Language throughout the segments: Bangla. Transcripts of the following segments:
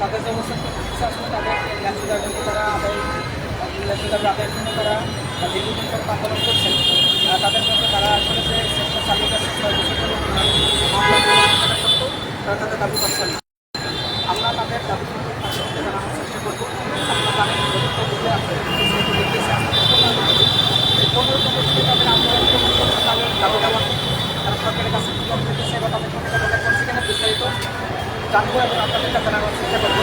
তাদের যে অবস্থান করতেছে আসলে তাদের ন্যাচুরাল কিন্তু তারা আদায় ন্যাচুরাল আদায়ের জন্য তারা দীর্ঘদিন দাবি না। আমরা তাদের দাবি সম্পর্কে জানানোর চেষ্টা করব আমরা জানেন গত দিনে আপনাদের বিস্তারিত দেখতেছি আজকে পনেরো নম্বর থেকে তাদের আন্দোলন গ্রহণ করতে তাদের দাবি দেওয়া তারা সরকারের কাছে বিজ্ঞাপন করতেছে বা তাদের সঙ্গে কথা করছে কিনা বিস্তারিত জানব এবং আপনাদের কাছে জানানোর চেষ্টা করব।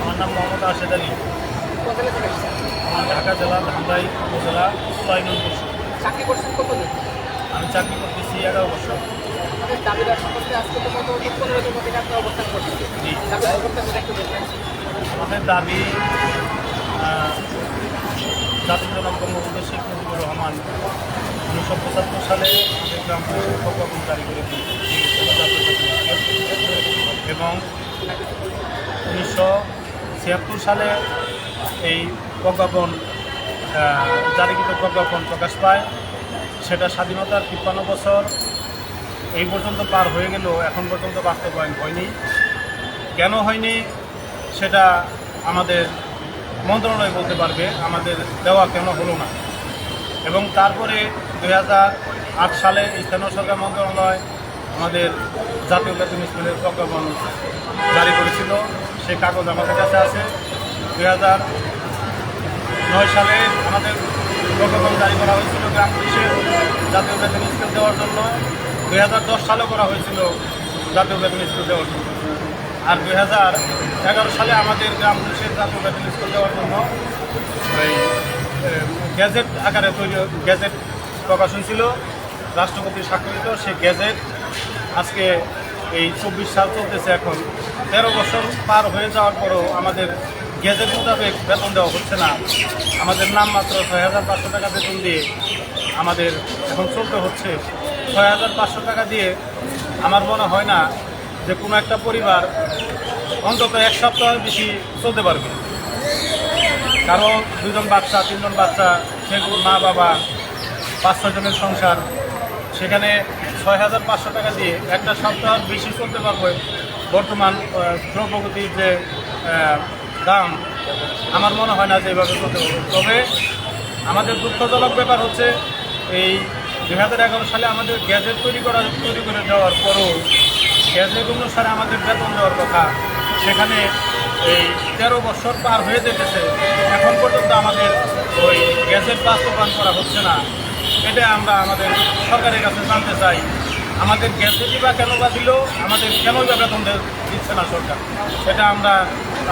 আমার নাম মোহাম্মদ আশেদ আলী। কোন জেলা থেকে আসছেন? আমি ঢাকা জেলা ধামরাই উপজেলা লাইনুল বসু। চাকরি করছেন কতদিন? আমি চাকরি করতেছি এগারো বছর। আমাদের দাবিদার সম্পর্কে আজকে তো মোটামুটি পনেরো দিন মধ্যে অবস্থান করছেন। আমাদের দাবি জাতির জনক বঙ্গবন্ধু শেখ মুজিবুর রহমান উনিশশো পঁচাত্তর সালে আমাদের গ্রাম প্রজ্ঞাপন জারি করে এবং উনিশশো ছিয়াত্তর সালে এই প্রজ্ঞাপন জারিকৃত প্রজ্ঞাপন প্রকাশ পায়। সেটা স্বাধীনতার তিপ্পান্ন বছর, এই পর্যন্ত পার হয়ে গেলেও এখন পর্যন্ত বাস্তবায়ন হয়নি। কেন হয়নি? সেটা আমাদের মন্ত্রণালয় বলতে পারবে আমাদের দেওয়া কেন হলো না। এবং তারপরে দুই সালে স্থানীয় সরকার মন্ত্রণালয় আমাদের জাতীয় বেতন স্কুলের প্রজ্ঞাপন জারি করেছিল। সেই কাগজ আমাদের কাছে আছে। দুই নয় সালে আমাদের প্রজ্ঞাপন জারি করা হয়েছিল গ্রাম পুলিশের জাতীয় বেতন স্কুল দেওয়ার জন্য। দুই সালে করা হয়েছিল জাতীয় বেতন স্কুল দেওয়ার জন্য। আর দুই হাজার এগারো সালে আমাদের গ্রাম পুলিশের জাতীয় বেতন স্কুল দেওয়ার জন্য এই গ্যাজেট আকারে তৈরি গ্যাজেট প্রকাশন ছিল, রাষ্ট্রপতি স্বাক্ষরিত সেই গ্যাজেট। আজকে এই চব্বিশ সাল চলতেছে এখন। তেরো বছর পার হয়ে যাওয়ার পরও আমাদের গ্যাজেট মোতাবেক বেতন দেওয়া হচ্ছে না। আমাদের নাম মাত্র ছয় হাজার পাঁচশো টাকা বেতন দিয়ে আমাদের এখন চলতে হচ্ছে। ছয় হাজার পাঁচশো টাকা দিয়ে আমার মনে হয় না যে কোনো একটা পরিবার অন্তত এক সপ্তাহ বেশি চলতে পারবে। কারণ দুজন বাচ্চা, তিনজন বাচ্চা, সেগুলো মা, বাবা, পাঁচ ছজনের সংসার। সেখানে ছয় হাজার পাঁচশো টাকা দিয়ে একটা সপ্তাহ বেশি চলতে পারবে বর্তমান দ্রব্যগতির যে দাম, আমার মনে হয় না যে এভাবে চলতে পারবে। তবে আমাদের দুঃখজনক ব্যাপার হচ্ছে, এই দুই হাজার এগারো সালে আমাদের গ্যাজেট তৈরি করা, তৈরি করে দেওয়ার পরও গ্যাজেট অনুসারে আমাদের বেতন দেওয়ার কথা। সেখানে এই তেরো বছর পার হয়ে যেতেছে। এখন পর্যন্ত আমাদের ওই গ্যাসের বাস্তবায়ন করা হচ্ছে না। এটা আমরা আমাদের সরকারের কাছে জানতে চাই। আমাদের গ্যাসেটই বা কেন বা দিল, আমাদের কেন বা বেতন দিচ্ছে না সরকার? এটা আমরা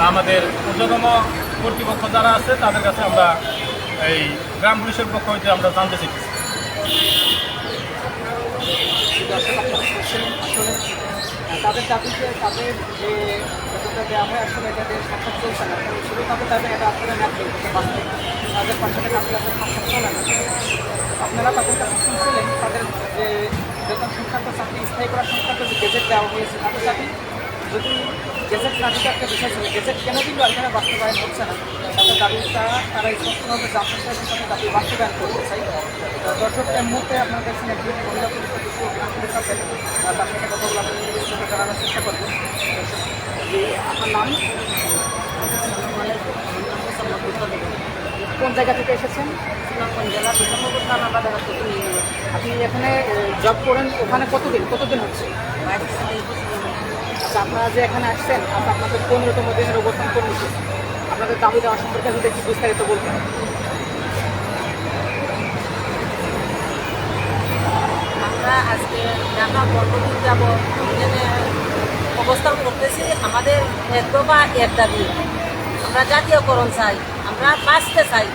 আমাদের ঊর্ধ্বতম কর্তৃপক্ষ যারা আছে, তাদের কাছে আমরা এই গ্রাম পুলিশের পক্ষ হইতে আমরা জানতে চাইছি তাদের দাবিতে তাদের যে বেতনটা দেওয়া হয় আসলে এটা দিয়ে সংসার চলছে না শুধু তাদের দাবি এটা আসলে বাস্তব তাদের পাঁচশো টাকা আসলে আপনার সংসার চলে না। আপনারা তাদের কাছে শুনছিলেন, তাদের যে বেতন সংক্রান্ত চাকরি, স্থায়ী করার সংক্রান্ত যে গেজেট দেওয়া হয়েছে, তাদের দাবি যদি গেজেট না দিতে একটা বিষয় ছিল, গেজেট কেন দিল এখানে বাস্তবায়ন হচ্ছে না? তাদের দাবিটা তারা স্পষ্টভাবে জানতে চাই এবং তাদের দাবি বাস্তবায়ন করতে চাই। দর্শক এই মুহূর্তে আপনার কাছে একজন মহিলা আছে তার সাথে কথা বলে আপনি বিস্তারিত জানানোর চেষ্টা করবেন যে আপনার নাম কোন জায়গা থেকে এসেছেন? জেলা বিধাননগর বাজার আপনি এখানে জব করেন ওখানে কতদিন? কতদিন হচ্ছে? আচ্ছা আপনারা যে এখানে আসছেন আচ্ছা আপনাদের পনেরোতম দিনের অবস্থান কর্মসূচি আপনাদের দাবি দেওয়া সম্পর্কে যদি একটু বিস্তারিত বলতেন আমরা আজকে ঢাকা বর্ধমান যাব। অবস্থান করতেছি, আমাদের এক দফা এক দাবি। আমরা জাতীয়করণ চাই, আমরা বাঁচতে চাই।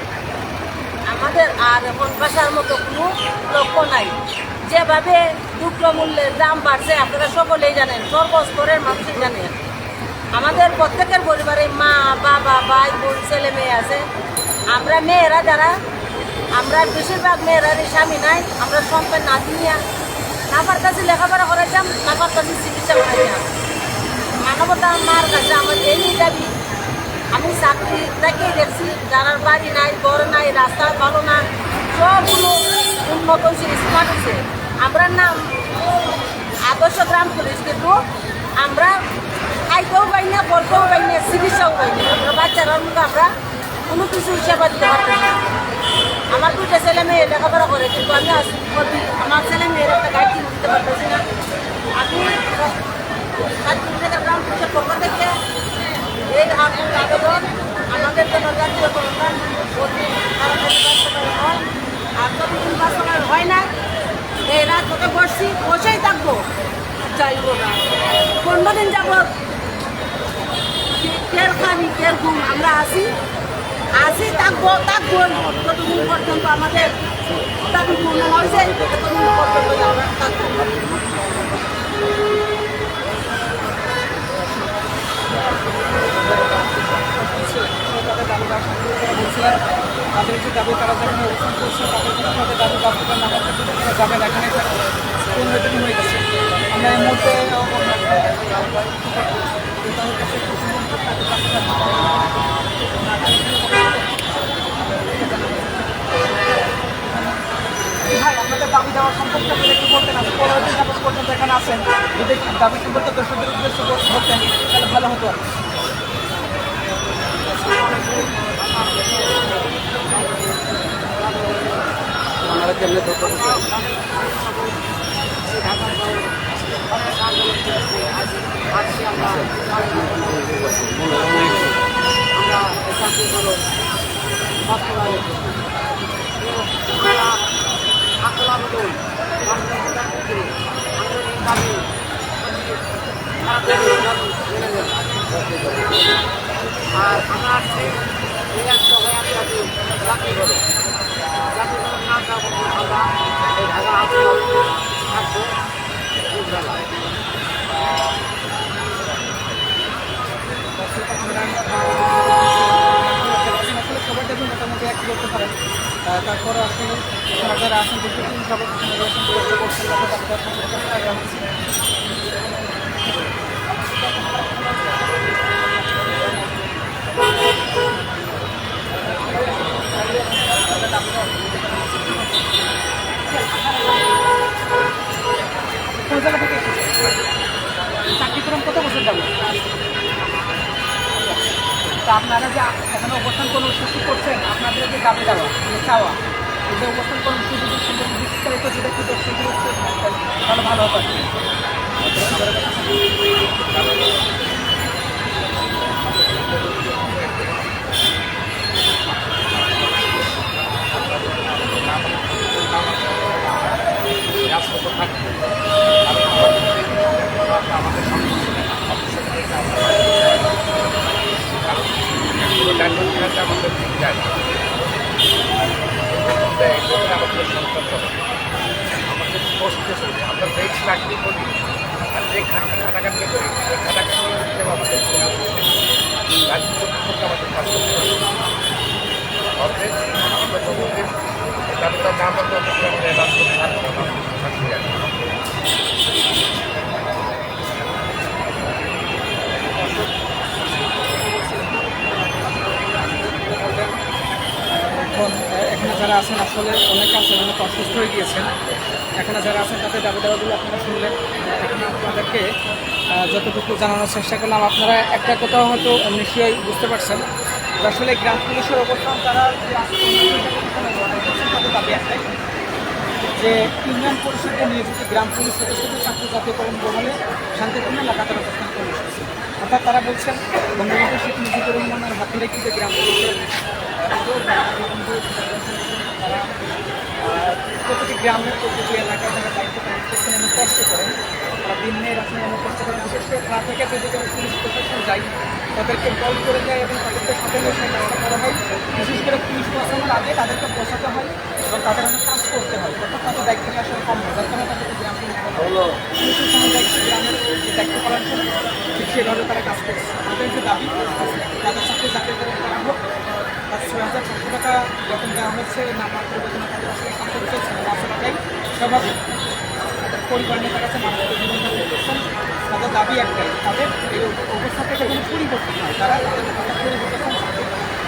আমাদের আর এখন বাসার মতো কোনো লক্ষ্য নাই। যেভাবে দ্রব্য মূল্যের দাম বাড়ছে, আপনারা সকলেই জানেন, সর্বস্তরের মানুষই জানেন আমাদের প্রত্যেকের পরিবারে মা, বাবা, ভাই, বোন, ছেলে, মেয়ে আছে। আমরা মেয়েরা যারা, আমরা বেশিরভাগ মেয়েরারই স্বামী নাই, আমরা সন্তান নাতি নিয়ে নাপার কাছে লেখাপড়া করাইতাম নাপার কাছে চিকিৎসা করাইতাম। মানবতা মার কাছে আমার এই দাবি। আমি চাকরি থেকেই দেখছি যারা বাড়ি নাই, ঘর নাই, রাস্তা ভালো না, সবগুলো উন্নত হয়েছে স্মার্ট হয়েছে। আমরা নাম আদর্শ গ্রাম পুলিশ, কিন্তু আমরা খাইতেও পাই না, পড়তেও পাই না, চিকিৎসাও পাই না। আমরা বাচ্চারা আমরা কোনো কিছু সেবা দিতে পারতেছি না। আমার দুটো ছেলে মেয়ে লেখাপড়া করে, কিন্তু আমি আমার ছেলে মেয়ের একটা গাড়ি কিনে দিতে পারতেছি না। আমি গ্রাম পুলিশের আমাদের থাকব। যাইব না। পনেরো দিন যাবৎ আমরা আসি। আসি, থাকব থাকব। যতদিন পর্যন্ত আমাদের দাবি তাদের দাবি দেওয়ার সম্পর্কে তারা বলছিলেন তাদের যে দাবি তারা যেখানে অবস্থান করছে তাদের কিন্তু তাদের দাবি বাস্তবায়ন না করতে কিন্তু তারা যাবেন এখানে পনেরো দিন হয়ে গেছে আমরা এই মুহূর্তে ভাই আপনাদের দাবি দেওয়া সম্পর্কে আপনি একটু বলতেন আপনি পনেরো দিন যাবত পর্যন্ত এখানে আছেন যদি দাবি সম্পর্কে দর্শকদের উদ্দেশ্য বলতেন তাহলে ভালো হতো আর কি। আর আমরা আসছি এই একটা হয়ে আমি আছি চাকরি করো চাকরি করো না যাব আমরা এই ঢাকা হাসপাতাল থাকব বুঝলাম আসলে খবর দেখুন মোটামুটি এক করতে পারেন আহ, তারপরে আসলে ওনারা যারা আছেন দীর্ঘদিন যাবত নির্বাচন বিরোধী করছেন তাদের দাবি দেওয়ার সম্পর্কে আগ্রহ হচ্ছে। কোন জায়গা থেকে এসেছেন? চাকরি করুন কত বছর যাব আপনারা যে অবস্থান কর্মসূচি করছেন আপনাদের যে দাবি দেওয়া মানে চাওয়া। যে অবস্থান কর্মসূচি সম্পর্কে বিস্তারিত যদি একটু দর্শকদের উত্তর থাকতেন, তাহলে ভালো হতো আর কি। আমরা যেই চাকরি করি আর যে খানা খাটাখাটি করি আমাদের আমাদের না যারা আছেন আসলে অনেকে আছেন অনেক অসুস্থ হয়ে গিয়েছেন। এখানে যারা আছেন, তাদের দাবি দেওয়াগুলো আপনারা শুনলেন। এখানে আপনাদেরকে যতটুকু জানানোর চেষ্টা করলাম, আপনারা একটা কথা হয়তো নিশ্চয়ই বুঝতে পারছেন। আসলে গ্রাম পুলিশের অবস্থান তারা তাদের দাবি একটাই যে ইউনিয়ন পরিষদে নিয়োজিত গ্রাম পুলিশ সদস্যদের চাকরি জাতীয়করণ গ্রহণে শান্তিপূর্ণ লাগাতার অবস্থান কর্মসূচি অর্থাৎ তারা বলছেন, বঙ্গবন্ধু শেখ মুজিবুর রহমানের হাতে রেখে গ্রাম পুলিশের প্রতিটি গ্রামের প্রতিটি এলাকায় যারা দায়িত্ব পালন করছেন এবং কষ্ট করেন। তারা দিন নেই রাখেন এবং কষ্ট করেন। বিশেষ করে থানা থেকে যদি কোনো পুলিশ প্রশাসন যায়, তাদেরকে কল করে দেয় এবং তাদেরকে সাথে নিয়ে কাজটা করা হয়। বিশেষ করে পুলিশ প্রশাসনের আগে তাদেরকে বসাতে হয় এবং তাদের অনেক কাজ করতে হয়। অর্থাৎ তাদের দায়িত্ব নিয়ে আসলে কম হয়। যার কারণে তাদেরকে গ্রাম পুলিশের সঙ্গে দায়িত্ব গ্রামের দায়িত্ব পালন করে ঠিক সেভাবে তারা কাজ করছে। তাদের যে দাবি, তাদের সাথে চাকরি করে করা হোক। তার ছয় হাজার পাঁচশো টাকা যখন দেওয়া হচ্ছে নাম্বার পরিবর্তন তাদের আসলে না আসলে স্বাভাবিক পরিবার নিয়ে তার কাছে মানুষকে জীবনযাপন তাদের দাবি একটাই তাদের এই অবস্থা থেকে কোনো পরিবর্তন হয় তারা তাদের অবস্থা পরিবর্তন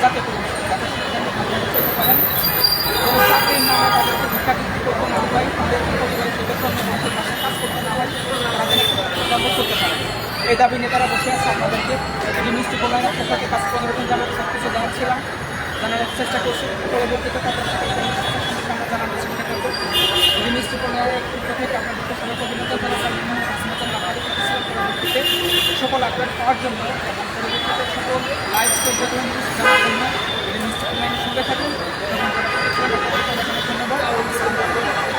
যাতে করে যাতে পারেন এবং চাকরির নামে তাদেরকে করতে না হয় তাদের পরিবারের মানুষের পাশে কাজ করতে না হয় তারা যেন কর্ম করতে পারে এই দাবি নিয়ে তারা বসে আছে আপনাদেরকে এই মিষ্টি কল্যাণের পক্ষ থেকে কাজ পনেরো দিন যাবত সব কিছু জানাচ্ছিলাম জানার চেষ্টা করছি। পরবর্তীতে তাদের আমরা জানানোর চেষ্টা করব। যদি মিষ্টি কল্যাণের পক্ষ থেকে আপনাদেরকে সবাইকে অভিনন্দন আপনাদের পরবর্তীতে সকল আপডেট পাওয়ার জন্য এবং পরবর্তীতে সকল লাইভ পর্যটন জানার জন্য এই মিষ্টি সঙ্গে থাকুন